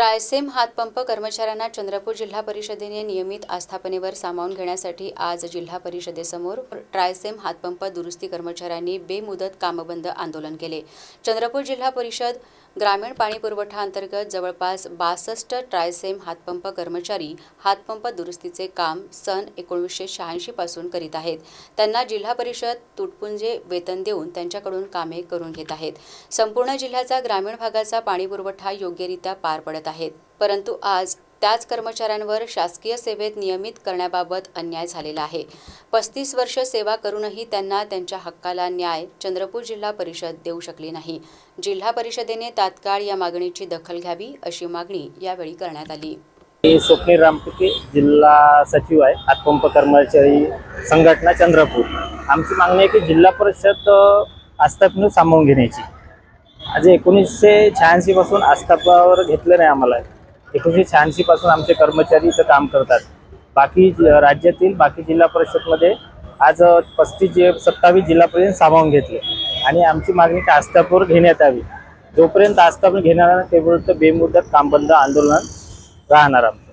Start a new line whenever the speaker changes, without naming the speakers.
ट्रायसेम हातपंप कर्मचाऱ्यांना चंद्रपूर जिल्हा परिषदेने नियमित आस्थापनेवर सामावून घेण्यासाठी आज जिल्हा परिषदेसमोर ट्रायसेम हातपंप दुरुस्ती कर्मचाऱ्यांनी बेमुदत कामबंद आंदोलन केले. चंद्रपूर जिल्हा परिषद ग्रामीण पाणी पुरवठा अंतर्गत जवळपास बासष्ट ट्रायसेम हातपंप कर्मचारी हातपंप दुरुस्तीचे काम सन एकोणीसशे शहाऐंशी पासून करीत आहेत. त्यांना जिल्हा परिषद तुटपुंजे वेतन देऊन त्यांच्याकडून कामे करून घेत आहेत. संपूर्ण जिल्ह्याचा ग्रामीण भागाचा पाणीपुरवठा योग्यरित्या पार पडत आहेत. परंतु आज त्याच कर्मचाऱ्यांवर शासकीय सेवेत नियमित करण्याबाबत अन्याय झालेला आहे. पस्तीस वर्ष सेवा करूनही त्यांना त्यांच्या हक्काला न्याय चंद्रपूर जिल्हा परिषद देऊ शकली नाही. जिल्हा परिषदेने तात्काळ या मागणीची दखल घ्यावी अशी मागणी यावेळी करण्यात आली.
मी स्वप्नील रामपुके जिल्हा सचिव आहे हातपंप कर्मचारी संघटना चंद्रपूर. आमची मागणी आहे की जिल्हा परिषद अ, आस्थापन सामावून घेण्याची. आज एकोणीसशे शहाऐंशी पासून आस्थापावर घेतलं नाही आम्हाला. एकोणीसशे शहाऐंशी पासून आमचे कर्मचारी इथं काम करतात. बाकी ज- राज्यातील बाकी जिल्हा परिषदमध्ये आज पस्तीस जे सत्तावीस जिल्हापर्यंत सामावून घेतले. आणि आमची मागणी की आस्थापावर घेण्यात यावी. जोपर्यंत आस्थापन घेणार नाही, तोपर्यंत बेमुदत कामबंद आंदोलन राहणार आमचं.